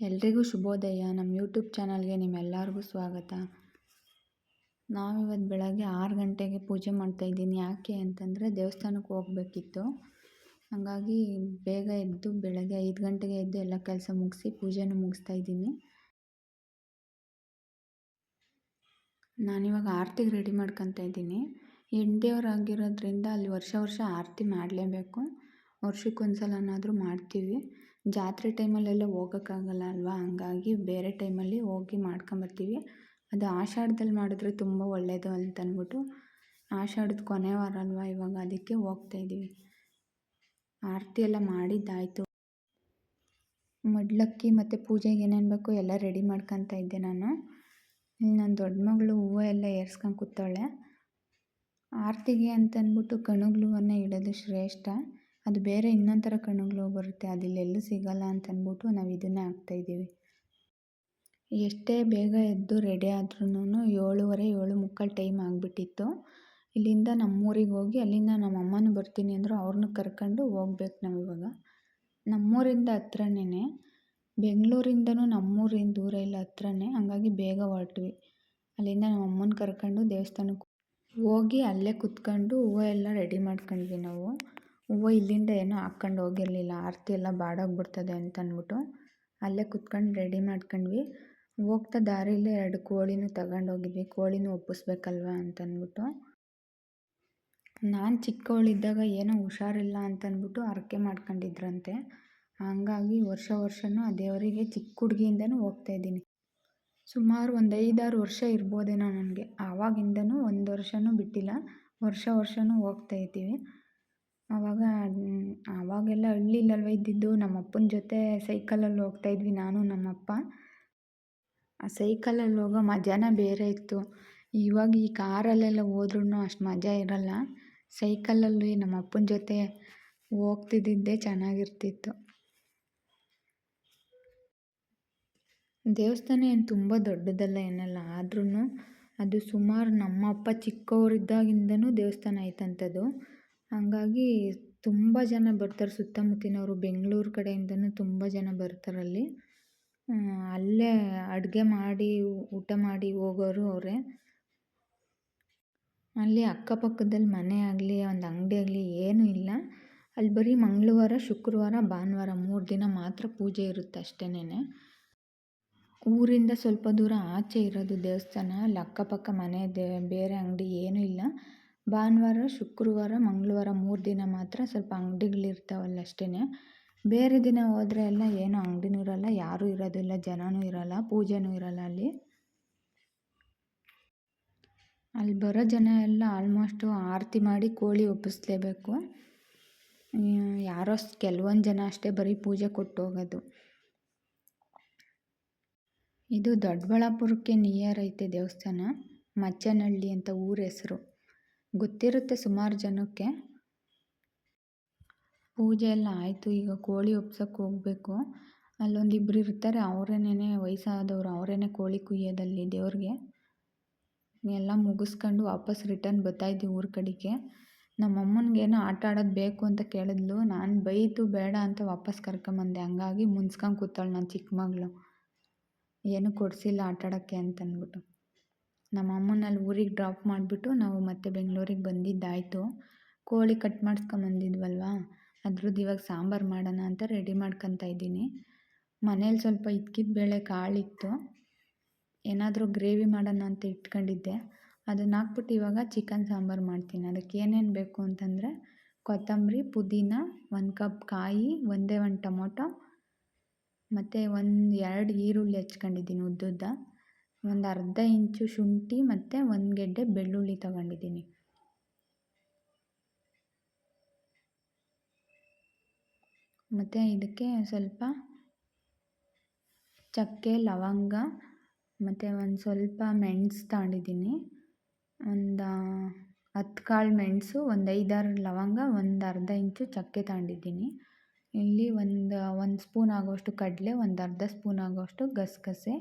ಎಲ್ರಿಗೂ ಶುಭೋದಯ. ನಮ್ಮ ಯೂಟ್ಯೂಬ್ ಚಾನಲ್ಗೆ ನಿಮ್ಮೆಲ್ಲರಿಗೂ ಸ್ವಾಗತ. ನಾವಿವತ್ತು ಬೆಳಗ್ಗೆ ಆರು ಗಂಟೆಗೆ ಪೂಜೆ ಮಾಡ್ತಾಯಿದ್ದೀನಿ ಯಾಕೆ ಅಂತಂದರೆ ದೇವಸ್ಥಾನಕ್ಕೆ ಹೋಗಬೇಕಿತ್ತು. ಹಾಗಾಗಿ ಬೇಗ ಎದ್ದು ಬೆಳಗ್ಗೆ ಐದು ಗಂಟೆಗೆ ಎದ್ದು ಎಲ್ಲ ಕೆಲಸ ಮುಗಿಸಿ ಪೂಜೆನೂ ಮುಗಿಸ್ತಾ ಇದ್ದೀನಿ. ನಾನಿವಾಗ ಆರತಿಗೆ ರೆಡಿ ಮಾಡ್ಕೊತಾ ಇದ್ದೀನಿ. ಹೆಂಡ್ತಿಯವ್ರಾಗಿರೋದ್ರಿಂದ ಅಲ್ಲಿ ವರ್ಷ ವರ್ಷ ಆರತಿ ಮಾಡಲೇಬೇಕು. ವರ್ಷಕ್ಕೆ ಸಲನಾದರೂ ಮಾಡ್ತೀವಿ. ಜಾತ್ರೆ ಟೈಮಲ್ಲೆಲ್ಲ ಹೋಗೋಕ್ಕಾಗಲ್ಲ ಅಲ್ವಾ? ಹಂಗಾಗಿ ಬೇರೆ ಟೈಮಲ್ಲಿ ಹೋಗಿ ಮಾಡ್ಕೊಂಬರ್ತೀವಿ. ಅದು ಆಷಾಢದಲ್ಲಿ ಮಾಡಿದ್ರೆ ತುಂಬ ಒಳ್ಳೆಯದು ಅಂತ ಅಂದ್ಬಿಟ್ಟು ಆಷಾಢದ ಕೊನೆ ವಾರ ಅಲ್ವಾ ಇವಾಗ ಅದಕ್ಕೆ ಹೋಗ್ತಾ ಇದ್ದೀವಿ ಆರತಿ ಎಲ್ಲ ಮಾಡಿದ್ದಾಯಿತು. ಮಡ್ಲಕ್ಕಿ ಮತ್ತು ಪೂಜೆಗೆ ಏನೇನು ಬೇಕು ಎಲ್ಲ ರೆಡಿ ಮಾಡ್ಕೊತ ಇದ್ದೆ ನಾನು. ನನ್ನ ದೊಡ್ಡ ಮಗಳು ಹೂವು ಎಲ್ಲ ಏರ್ಸ್ಕೊಂಡು ಕೂತಾಳೆ ಆರತಿಗೆ ಅಂತಂದ್ಬಿಟ್ಟು ಕಣಗ್ಲೂವನ್ನು ಇಡೋದು ಶ್ರೇಷ್ಠ. ಅದು ಬೇರೆ ಇನ್ನೊಂದು ಥರ ಕಣ್ಣುಗಳು ಬರುತ್ತೆ ಅದು ಇಲ್ಲೆಲ್ಲೂ ಸಿಗಲ್ಲ ಅಂತ ಅಂದ್ಬಿಟ್ಟು ನಾವು ಇದನ್ನೇ ಹಾಕ್ತಾಯಿದ್ದೀವಿ ಎಷ್ಟೇ ಬೇಗ ಎದ್ದು ರೆಡಿ ಆದ್ರೂ ಏಳುವರೆ ಏಳು ಮುಕ್ಕಾಲು ಟೈಮ್ ಆಗಿಬಿಟ್ಟಿತ್ತು. ಇಲ್ಲಿಂದ ನಮ್ಮೂರಿಗೆ ಹೋಗಿ ಅಲ್ಲಿಂದ ನಮ್ಮ ಅಮ್ಮನೂ ಬರ್ತೀನಿ ಅಂದರು ಅವ್ರನ್ನ ಕರ್ಕೊಂಡು ಹೋಗ್ಬೇಕು ನಾವು ಇವಾಗ. ನಮ್ಮೂರಿಂದ ಹತ್ರನೇ ಬೆಂಗಳೂರಿಂದನೂ ನಮ್ಮೂರಿಂದ ದೂರ ಇಲ್ಲ ಹತ್ರನೇ, ಹಂಗಾಗಿ ಬೇಗ ಹೊರಟ್ವಿ. ಅಲ್ಲಿಂದ ನಮ್ಮ ಅಮ್ಮನ ಕರ್ಕೊಂಡು ದೇವಸ್ಥಾನಕ್ಕೆ ಹೋಗಿ ಅಲ್ಲೇ ಕುತ್ಕೊಂಡು ಹೂವು ಎಲ್ಲ ರೆಡಿ ಮಾಡ್ಕೊಂಡ್ವಿ ನಾವು. ಹೂವು ಇಲ್ಲಿಂದ ಏನೂ ಹಾಕ್ಕೊಂಡು ಹೋಗಿರಲಿಲ್ಲ. ಆರತಿ ಎಲ್ಲ ಬಾಡೋಗ್ಬಿಡ್ತದೆ ಅಂತ ಅಂದ್ಬಿಟ್ಟು ಅಲ್ಲೇ ಕುತ್ಕೊಂಡು ರೆಡಿ ಮಾಡ್ಕೊಂಡ್ವಿ. ಹೋಗ್ತಾ ದಾರಿಲೇ ಎರಡು ಕೋಳಿನೂ ತಗೊಂಡೋಗಿದ್ವಿ. ಕೋಳಿನೂ ಒಪ್ಪಿಸ್ಬೇಕಲ್ವ ಅಂತಂದ್ಬಿಟ್ಟು ನಾನು ಚಿಕ್ಕವಳಿದ್ದಾಗ ಏನೋ ಹುಷಾರಿಲ್ಲ ಅಂತಂದ್ಬಿಟ್ಟು ಹರಕೆ ಮಾಡ್ಕೊಂಡಿದ್ರಂತೆ. ಹಂಗಾಗಿ ವರ್ಷ ವರ್ಷವೂ ಆ ದೇವರಿಗೆ ಚಿಕ್ಕ ಹೋಗ್ತಾ ಇದ್ದೀನಿ. ಸುಮಾರು ಒಂದು ಐದಾರು ವರ್ಷ ಇರ್ಬೋದೇನೋ ನನಗೆ. ಆವಾಗಿಂದನೂ ಒಂದು ವರ್ಷವೂ ಬಿಟ್ಟಿಲ್ಲ. ವರ್ಷ ವರ್ಷವೂ ಹೋಗ್ತಾಯಿದ್ದೀವಿ ಆವಾಗ ಆವಾಗೆಲ್ಲ ಹಳ್ಳಿಲಲ್ವ ಇದ್ದಿದ್ದು ನಮ್ಮ ಅಪ್ಪನ ಜೊತೆ ಸೈಕಲಲ್ಲಿ ಹೋಗ್ತಾಯಿದ್ವಿ ನಾನು, ನಮ್ಮಪ್ಪ. ಆ ಸೈಕಲಲ್ಲಿ ಹೋಗೋ ಮಜಾನೇ ಬೇರೆ ಇತ್ತು. ಇವಾಗ ಈ ಕಾರಲ್ಲೆಲ್ಲ ಹೋದ್ರೂ ಅಷ್ಟು ಮಜಾ ಇರಲ್ಲ. ಸೈಕಲಲ್ಲಿ ನಮ್ಮ ಅಪ್ಪನ ಜೊತೆ ಹೋಗ್ತಿದ್ದಿದ್ದೇ ಚೆನ್ನಾಗಿರ್ತಿತ್ತು. ದೇವಸ್ಥಾನ ಏನು ತುಂಬ ದೊಡ್ಡದಲ್ಲ ಏನಲ್ಲ ಆದ್ರೂ ಅದು ಸುಮಾರು ನಮ್ಮ ಅಪ್ಪ ಚಿಕ್ಕವರಿದ್ದಾಗಿಂದನೂ ದೇವಸ್ಥಾನ ಐತಂಥದ್ದು ಹಂಗಾಗಿ ತುಂಬ ಜನ ಬರ್ತಾರೆ ಸುತ್ತಮುತ್ತಿನವರು ಬೆಂಗಳೂರು ಕಡೆಯಿಂದಲೂ ತುಂಬ ಜನ ಬರ್ತಾರೆ ಅಲ್ಲಿ. ಅಲ್ಲೇ ಅಡುಗೆ ಮಾಡಿ, ಊಟ ಮಾಡಿ ಹೋಗೋರು ಅವರೇ. ಅಲ್ಲಿ ಅಕ್ಕಪಕ್ಕದಲ್ಲಿ ಮನೆ ಆಗಲಿ, ಒಂದು ಅಂಗಡಿ ಆಗಲಿ ಏನೂ ಇಲ್ಲ. ಅಲ್ಲಿ ಬರೀ ಮಂಗಳವಾರ, ಶುಕ್ರವಾರ, ಭಾನುವಾರ ಮೂರು ದಿನ ಮಾತ್ರ ಪೂಜೆ ಇರುತ್ತೆ ಅಷ್ಟೇನೆ ಊರಿಂದ ಸ್ವಲ್ಪ ದೂರ ಆಚೆ ಇರೋದು ದೇವಸ್ಥಾನ, ಅಲ್ಲಿ ಅಕ್ಕಪಕ್ಕ ಮನೆ, ದೇ, ಬೇರೆ ಅಂಗಡಿ ಏನೂ ಇಲ್ಲ. ಭಾನುವಾರ, ಶುಕ್ರವಾರ, ಮಂಗಳವಾರ ಮೂರು ದಿನ ಮಾತ್ರ ಸ್ವಲ್ಪ ಅಂಗಡಿಗಳಿರ್ತಾವಲ್ಲ ಅಷ್ಟೇ ಬೇರೆ ದಿನ ಹೋದರೆ ಎಲ್ಲ ಏನೂ ಅಂಗಡಿನೂ ಇರೋಲ್ಲ, ಯಾರೂ ಇರೋದಿಲ್ಲ, ಜನನೂ ಇರಲ್ಲ, ಪೂಜೆನೂ ಇರಲ್ಲ ಅಲ್ಲಿ. ಅಲ್ಲಿ ಬರೋ ಜನ ಎಲ್ಲ ಆಲ್ಮೋಸ್ಟು ಆರತಿ ಮಾಡಿ ಕೋಳಿ ಒಪ್ಪಿಸ್ಲೇಬೇಕು. ಯಾರೋ ಕೆಲವೊಂದು ಜನ ಅಷ್ಟೇ ಬರೀ ಪೂಜೆ ಕೊಟ್ಟು ಹೋಗೋದು. ಇದು ದೊಡ್ಡಬಳ್ಳಾಪುರಕ್ಕೆ ನಿಯರ್ ಐತೆ ದೇವಸ್ಥಾನ, ಮಚ್ಚನಹಳ್ಳಿ ಅಂತ ಊರ ಹೆಸರು. ಗೊತ್ತಿರುತ್ತೆ ಸುಮಾರು ಜನಕ್ಕೆ. ಪೂಜೆ ಎಲ್ಲ ಆಯಿತು, ಈಗ ಕೋಳಿ ಒಪ್ಸೋಕ್ಕೆ ಹೋಗಬೇಕು. ಅಲ್ಲೊಂದು ಇಬ್ಬರು ಇರ್ತಾರೆ ಅವರೇನೆ ವಯಸ್ಸಾದವರು, ಅವರೇನೆ ಕೋಳಿ ಕುಯ್ಯೋದಲ್ಲಿ ದೇವ್ರಿಗೆ. ಎಲ್ಲ ಮುಗಿಸ್ಕೊಂಡು ವಾಪಸ್ ರಿಟರ್ನ್ ಬರ್ತಾಯಿದ್ವಿ ಊರ ಕಡೆಗೆ. ನಮ್ಮ ಏನೋ ಆಟ ಆಡೋದು ಬೇಕು ಅಂತ ಕೇಳಿದ್ಲು. ನಾನು ಬೈತು ಬೇಡ ಅಂತ ವಾಪಸ್ ಕರ್ಕೊಂಬಂದೆ. ಹಂಗಾಗಿ ಮುನ್ಸ್ಕೊಂಡು ಕೂತಾಳೆ ನಾನು ಚಿಕ್ಕ ಮಗಳು. ಏನೂ ಕೊಡಿಸಿಲ್ಲ ಆಟ ಆಡೋಕ್ಕೆ ಅಂತಂದ್ಬಿಟ್ಟು ನಮ್ಮ ಅಮ್ಮನ ಅಲ್ಲಿ ಊರಿಗೆ ಡ್ರಾಪ್ ಮಾಡಿಬಿಟ್ಟು ನಾವು ಮತ್ತೆ ಬೆಂಗಳೂರಿಗೆ ಬಂದಿದ್ದಾಯಿತು. ಕೋಳಿ ಕಟ್ ಮಾಡಿಸ್ಕೊಂಬಂದಿದ್ವಲ್ವ? ಅದ್ರದ್ದು ಇವಾಗ ಸಾಂಬಾರು ಮಾಡೋಣ ಅಂತ ರೆಡಿ ಮಾಡ್ಕೊತಾ ಇದ್ದೀನಿ. ಮನೇಲಿ ಸ್ವಲ್ಪ ಇದ್ಕಿದ ಬೇಳೆ ಕಾಳಿತ್ತು. ಏನಾದರೂ ಗ್ರೇವಿ ಮಾಡೋಣ ಅಂತ ಇಟ್ಕೊಂಡಿದ್ದೆ. ಅದನ್ನ ಹಾಕ್ಬಿಟ್ಟು ಇವಾಗ ಚಿಕನ್ ಸಾಂಬಾರು ಮಾಡ್ತೀನಿ. ಅದಕ್ಕೆ ಏನೇನು ಬೇಕು ಅಂತಂದರೆ ಕೊತ್ತಂಬರಿ, ಪುದೀನ, ಒಂದು ಕಪ್ ಕಾಯಿ, ಒಂದೇ ಒಂದು ಟೊಮೊಟೊ, ಮತ್ತು ಒಂದು ಎರಡು ಈರುಳ್ಳಿ ಹಚ್ಕೊಂಡಿದ್ದೀನಿ ಉದ್ದುದ್ದ. ಒಂದು ಅರ್ಧ ಇಂಚು ಶುಂಠಿ ಮತ್ತು ಒಂದು ಗೆಡ್ಡೆ ಬೆಳ್ಳುಳ್ಳಿ ತಗೊಂಡಿದ್ದೀನಿ. ಮತ್ತು ಇದಕ್ಕೆ ಸ್ವಲ್ಪ ಚಕ್ಕೆ, ಲವಂಗ ಮತ್ತು ಒಂದು ಸ್ವಲ್ಪ ಮೆಣಸು ತಗೊಂಡಿದ್ದೀನಿ. ಒಂದು ಹತ್ತು ಕಾಳು ಮೆಣಸು, ಒಂದು ಐದಾರು ಲವಂಗ, ಒಂದು ಅರ್ಧ ಇಂಚು ಚಕ್ಕೆ ತಗೊಂಡಿದ್ದೀನಿ. ಇಲ್ಲಿ ಒಂದು ಒಂದು ಸ್ಪೂನ್ ಆಗೋಷ್ಟು ಕಡಲೆ, ಒಂದು ಅರ್ಧ ಸ್ಪೂನ್ ಆಗೋಷ್ಟು ಗಸಗಸೆ.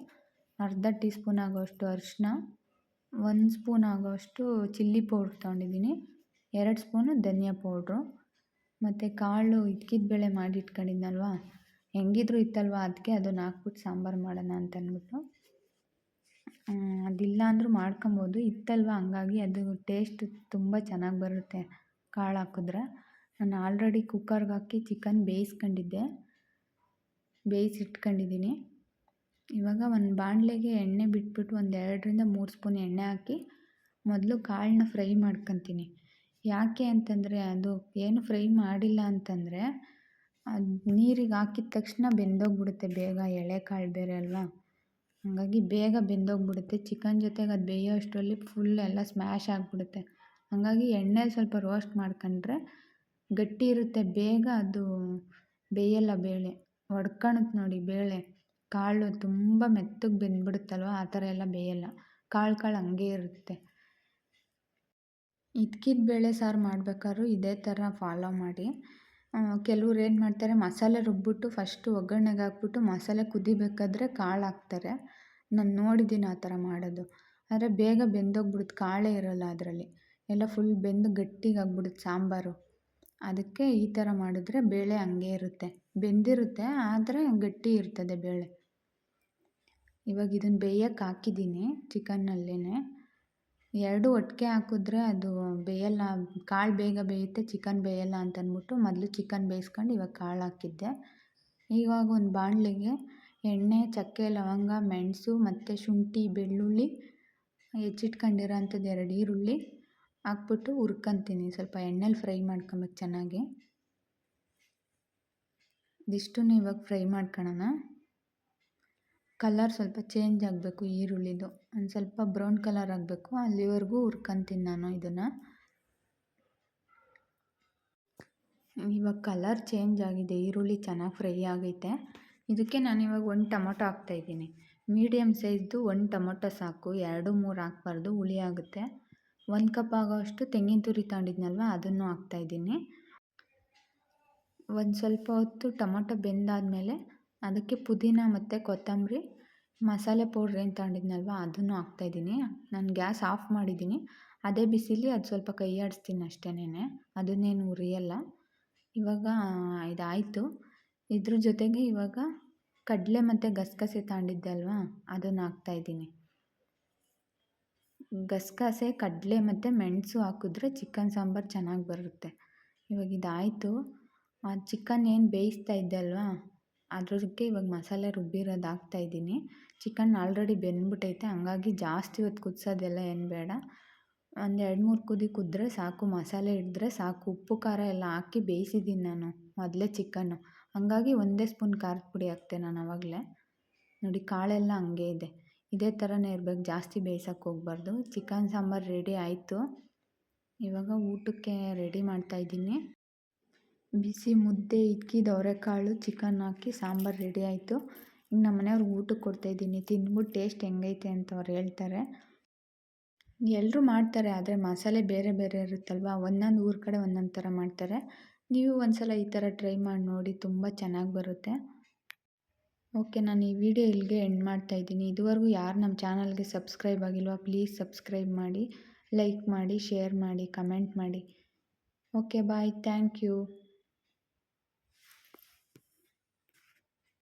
ಅರ್ಧ ಟೀ ಸ್ಪೂನ್ ಆಗೋಷ್ಟು ಅರಿಶಿನ ಒಂದು ಸ್ಪೂನ್ ಆಗೋಷ್ಟು ಚಿಲ್ಲಿ ಪೌಡ್ರ್ ತೊಗೊಂಡಿದ್ದೀನಿ. ಎರಡು ಸ್ಪೂನು ಧನಿಯಾ ಪೌಡ್ರು. ಮತ್ತು ಕಾಳು ಬೇಳೆ ಮಾಡಿ ಇಟ್ಕೊಂಡಿದ್ನಲ್ವ? ಹೆಂಗಿದ್ರು ಇತ್ತಲ್ವ ಅದಕ್ಕೆ ಅದನ್ನು ಹಾಕ್ಬಿಟ್ಟು ಸಾಂಬಾರು ಮಾಡೋಣ ಅಂತ ಅಂದ್ಬಿಟ್ಟು ಅದಿಲ್ಲ ಅಂದರೂ ಮಾಡ್ಕೊಬೋದು. ಇತ್ತಲ್ವ? ಹಂಗಾಗಿ ಅದು ಟೇಸ್ಟ್ ತುಂಬ ಚೆನ್ನಾಗಿ ಬರುತ್ತೆ ಕಾಳು ಹಾಕಿದ್ರೆ. ನಾನು ಆಲ್ರೆಡಿ ಕುಕ್ಕರ್ಗೆ ಹಾಕಿ ಚಿಕನ್ ಬೇಯಿಸ್ಕೊಂಡಿದ್ದೆ. ಬೇಯಿಸಿಟ್ಕೊಂಡಿದ್ದೀನಿ. ಇವಾಗ ಒಂದು ಬಾಣಲೆಗೆ ಎಣ್ಣೆ ಬಿಟ್ಬಿಟ್ಟು ಒಂದು ಎರಡರಿಂದ ಮೂರು ಸ್ಪೂನ್ ಎಣ್ಣೆ ಹಾಕಿ ಮೊದಲು ಕಾಳನ್ನ ಫ್ರೈ ಮಾಡ್ಕೊತೀನಿ. ಯಾಕೆ ಅಂತಂದರೆ ಅದು ಏನು ಫ್ರೈ ಮಾಡಿಲ್ಲ ಅಂತಂದರೆ ಅದು ನೀರಿಗೆ ಹಾಕಿದ ತಕ್ಷಣ ಬೆಂದೋಗ್ಬಿಡುತ್ತೆ ಬೇಗ ಎಳೆಕಾಳು ಬೇರೆ ಅಲ್ವಾ? ಹಾಗಾಗಿ ಬೇಗ ಬೆಂದೋಗ್ಬಿಡುತ್ತೆ. ಚಿಕನ್ ಜೊತೆಗೆ ಅದು ಬೇಯೋ ಅಷ್ಟರಲ್ಲಿ ಫುಲ್ ಎಲ್ಲ ಸ್ಮ್ಯಾಶ್ ಆಗಿಬಿಡುತ್ತೆ. ಹಾಗಾಗಿ ಎಣ್ಣೆ ಸ್ವಲ್ಪ ರೋಸ್ಟ್ ಮಾಡ್ಕೊಂಡ್ರೆ ಗಟ್ಟಿ ಇರುತ್ತೆ. ಬೇಗ ಅದು ಬೇಯಲ್ಲ ಬೇಳೆ ಒಡ್ಕೊಳುತ್ತೆ ನೋಡಿ ಬೇಳೆ. ಕಾಳು ತುಂಬ ಮೆತ್ತಗೆ ಬೆಂದ್ಬಿಡುತ್ತಲ್ವ, ಆ ಥರ ಎಲ್ಲ ಬೇಯಲ್ಲ. ಕಾಳು ಕಾಳು ಹಂಗೆ ಇರುತ್ತೆ. ಇದ್ಕಿದ ಬೇಳೆ ಸಾರು ಮಾಡ್ಬೇಕಾದ್ರೂ ಇದೇ ಥರ ಫಾಲೋ ಮಾಡಿ. ಕೆಲವ್ರು ಏನು ಮಾಡ್ತಾರೆ, ಮಸಾಲೆ ರುಬ್ಬಿಟ್ಟು ಫಸ್ಟು ಒಗ್ಗರಣೆಗೆ ಹಾಕ್ಬಿಟ್ಟು ಮಸಾಲೆ ಕುದಿಬೇಕಾದ್ರೆ ಕಾಳು ಹಾಕ್ತಾರೆ. ನಾನು ನೋಡಿದ್ದೀನಿ ಆ ಥರ ಮಾಡೋದು. ಆದರೆ ಬೇಗ ಬೆಂದೋಗ್ಬಿಡುತ್ತೆ, ಕಾಳೇ ಇರೋಲ್ಲ ಅದರಲ್ಲಿ. ಎಲ್ಲ ಫುಲ್ ಬೆಂದು ಗಟ್ಟಿಗೆ ಆಗ್ಬಿಡುತ್ತೆ ಸಾಂಬಾರು. ಅದಕ್ಕೆ ಈ ಥರ ಮಾಡಿದ್ರೆ ಬೇಳೆ ಹಂಗೆ ಇರುತ್ತೆ. ಬೆಂದಿರುತ್ತೆ, ಆದರೆ ಗಟ್ಟಿ ಇರ್ತದೆ ಬೇಳೆ. ಇವಾಗ ಇದನ್ನು ಬೇಯಕ್ಕೆ ಹಾಕಿದ್ದೀನಿ ಚಿಕನ್ನಲ್ಲೇ ಎರಡು ಒಟ್ಟಿಗೆ ಹಾಕಿದ್ರೆ ಅದು ಬೇಯಲ್ಲ, ಕಾಳು ಬೇಗ ಬೇಯುತ್ತೆ, ಚಿಕನ್ ಬೇಯಲ್ಲ ಅಂತ ಅಂದ್ಬಿಟ್ಟು ಮೊದಲು ಚಿಕನ್ ಬೇಯಿಸ್ಕೊಂಡು ಇವಾಗ ಕಾಳು ಹಾಕಿದ್ದೆ. ಇವಾಗ ಒಂದು ಬಾಣಲೆಗೆ ಎಣ್ಣೆ, ಚಕ್ಕೆ, ಲವಂಗ, ಮೆಣಸು ಮತ್ತು ಶುಂಠಿ, ಬೆಳ್ಳುಳ್ಳಿ ಹೆಚ್ಚಿಟ್ಕೊಂಡಿರೋಂಥದ್ದು ಎರಡು ಈರುಳ್ಳಿ ಹಾಕ್ಬಿಟ್ಟು ಹುರ್ಕೊಂತೀನಿ. ಸ್ವಲ್ಪ ಎಣ್ಣೆಲಿ ಫ್ರೈ ಮಾಡ್ಕೊಬೇಕು ಚೆನ್ನಾಗಿ. ಇದಿಷ್ಟನ್ನು ಇವಾಗ ಫ್ರೈ ಮಾಡ್ಕೊಳ್ಳೋಣ ಕಲರ್ ಸ್ವಲ್ಪ ಚೇಂಜ್ ಆಗಬೇಕು, ಈರುಳ್ಳಿದು. ಒಂದು ಸ್ವಲ್ಪ ಬ್ರೌನ್ ಕಲರ್ ಆಗಬೇಕು. ಅಲ್ಲಿವರೆಗೂ ಹುರ್ಕೊಂತೀನಿ ನಾನು ಇದನ್ನು. ಇವಾಗ ಕಲರ್ ಚೇಂಜ್ ಆಗಿದೆ. ಈರುಳ್ಳಿ ಚೆನ್ನಾಗಿ ಫ್ರೈ ಆಗೈತೆ. ಇದಕ್ಕೆ ನಾನು ಇವಾಗ ಒಂದು ಟೊಮೊಟೊ ಹಾಕ್ತಾಯಿದ್ದೀನಿ ಮೀಡಿಯಮ್ ಸೈಜ್ದು ಒಂದು ಟೊಮೊಟೊ ಸಾಕು. ಎರಡು, ಮೂರು ಹಾಕ್ಬಾರ್ದು. ಹುಳಿ ಆಗುತ್ತೆ. ಒಂದು ಕಪ್ ಆಗೋಷ್ಟು ತೆಂಗಿನ ತುರಿ ತಗೊಂಡಿದ್ನಲ್ವ, ಅದನ್ನು ಹಾಕ್ತಾಯಿದ್ದೀನಿ ಒಂದು ಸ್ವಲ್ಪ ಹೊತ್ತು ಟೊಮೊಟೊ ಬೆಂದಾದಮೇಲೆ ಅದಕ್ಕೆ ಪುದೀನ ಮತ್ತು ಕೊತ್ತಂಬರಿ ಮಸಾಲೆ ಪೌಡ್ರ್ ಏನು ತಗೊಂಡಿದ್ನಲ್ವ, ಅದನ್ನು ಹಾಕ್ತಾಯಿದ್ದೀನಿ ನಾನು ಗ್ಯಾಸ್ ಆಫ್ ಮಾಡಿದ್ದೀನಿ. ಅದೇ ಬಿಸಿಲಿ ಅದು ಸ್ವಲ್ಪ ಕೈ ಆಡಿಸ್ತೀನಿ ಅಷ್ಟೇನೆ ಅದನ್ನೇನು ಉರಿಯಲ್ಲ. ಇವಾಗ ಇದಾಯಿತು. ಇದ್ರ ಜೊತೆಗೆ ಇವಾಗ ಕಡಲೆ ಮತ್ತು ಗಸಗಸೆ ತಗೊಂಡಿದ್ದೆ ಅಲ್ವಾ, ಅದನ್ನು ಹಾಕ್ತಾಯಿದ್ದೀನಿ ಗಸಗಸೆ, ಕಡಲೆ ಮತ್ತು ಮೆಣಸು ಹಾಕಿದ್ರೆ ಚಿಕನ್ ಸಾಂಬಾರು ಚೆನ್ನಾಗಿ ಬರುತ್ತೆ. ಇವಾಗ ಇದಾಯಿತು. ಚಿಕನ್ ಏನು ಬೇಯಿಸ್ತಾ ಇದ್ದೆ ಅಲ್ವಾ ಅದ್ರಕ್ಕೆ ಇವಾಗ ಮಸಾಲೆ ರುಬ್ಬಿರೋದು ಹಾಕ್ತಾಯಿದ್ದೀನಿ ಚಿಕನ್ ಆಲ್ರೆಡಿ ಬೆಂದ್ಬಿಟ್ಟೈತೆ ಹಂಗಾಗಿ ಜಾಸ್ತಿ ಹೊತ್ತು ಕುದಿಸೋದೆಲ್ಲ ಏನು ಬೇಡ. ಒಂದು ಎರಡು ಮೂರು ಕುದಿ ಕುದ್ರೆ ಸಾಕು, ಮಸಾಲೆ ಹಿಡಿದ್ರೆ ಸಾಕು. ಉಪ್ಪು, ಖಾರ ಎಲ್ಲ ಹಾಕಿ ಬೇಯಿಸಿದ್ದೀನಿ ನಾನು ಮೊದಲೇ ಚಿಕನ್ನು. ಹಂಗಾಗಿ ಒಂದೇ ಸ್ಪೂನ್ ಖಾರದ ಪುಡಿ ಹಾಕ್ತೆ ನಾನು ಆವಾಗಲೇ ನೋಡಿ, ಕಾಳೆಲ್ಲ ಹಂಗೆ ಇದೆ. ಇದೇ ಥರನೇ ಇರಬೇಕು, ಜಾಸ್ತಿ ಬೇಯಿಸೋಕೆ ಹೋಗ್ಬಾರ್ದು. ಚಿಕನ್ ಸಾಂಬಾರು ರೆಡಿ ಆಯಿತು. ಇವಾಗ ಊಟಕ್ಕೆ ರೆಡಿ ಮಾಡ್ತಾಯಿದ್ದೀನಿ ಬಿಸಿ ಮುದ್ದೆ ಇಕ್ಕಿದ ಅವರೆಕಾಳು ಚಿಕನ್ ಹಾಕಿ ಸಾಂಬಾರು ರೆಡಿ ಆಯಿತು. ಈಗ ನಮ್ಮ ಮನೆಯವ್ರಿಗೆ ಊಟಕ್ಕೆ ಕೊಡ್ತಾಯಿದ್ದೀನಿ ತಿಂದ್ಬಿಟ್ಟು ಟೇಸ್ಟ್ ಹೆಂಗೈತೆ ಅಂತ ಅವ್ರು ಹೇಳ್ತಾರೆ. ಎಲ್ಲರೂ ಮಾಡ್ತಾರೆ, ಆದರೆ ಮಸಾಲೆ ಬೇರೆ ಬೇರೆ ಇರುತ್ತಲ್ವ? ಒಂದೊಂದು ಊರ ಕಡೆ ಒಂದೊಂದು ಥರ ಮಾಡ್ತಾರೆ. ನೀವು ಒಂದು ಸಲ ಈ ಥರ ಟ್ರೈ ಮಾಡಿ ನೋಡಿ, ತುಂಬ ಚೆನ್ನಾಗಿ ಬರುತ್ತೆ. ಓಕೆ ನಾನು ಈ ವಿಡಿಯೋ ಇಲ್ಲಿಗೆ ಎಂಡ್ ಮಾಡ್ತಾಯಿದ್ದೀನಿ ಇದುವರೆಗೂ ಯಾರು ನಮ್ಮ ಚಾನಲ್ಗೆ ಸಬ್ಸ್ಕ್ರೈಬ್ ಆಗಿಲ್ವಾ ಪ್ಲೀಸ್ ಸಬ್ಸ್ಕ್ರೈಬ್ ಮಾಡಿ ಲೈಕ್ ಮಾಡಿ ಶೇರ್ ಮಾಡಿ ಕಮೆಂಟ್ ಮಾಡಿ. Okay bye thank you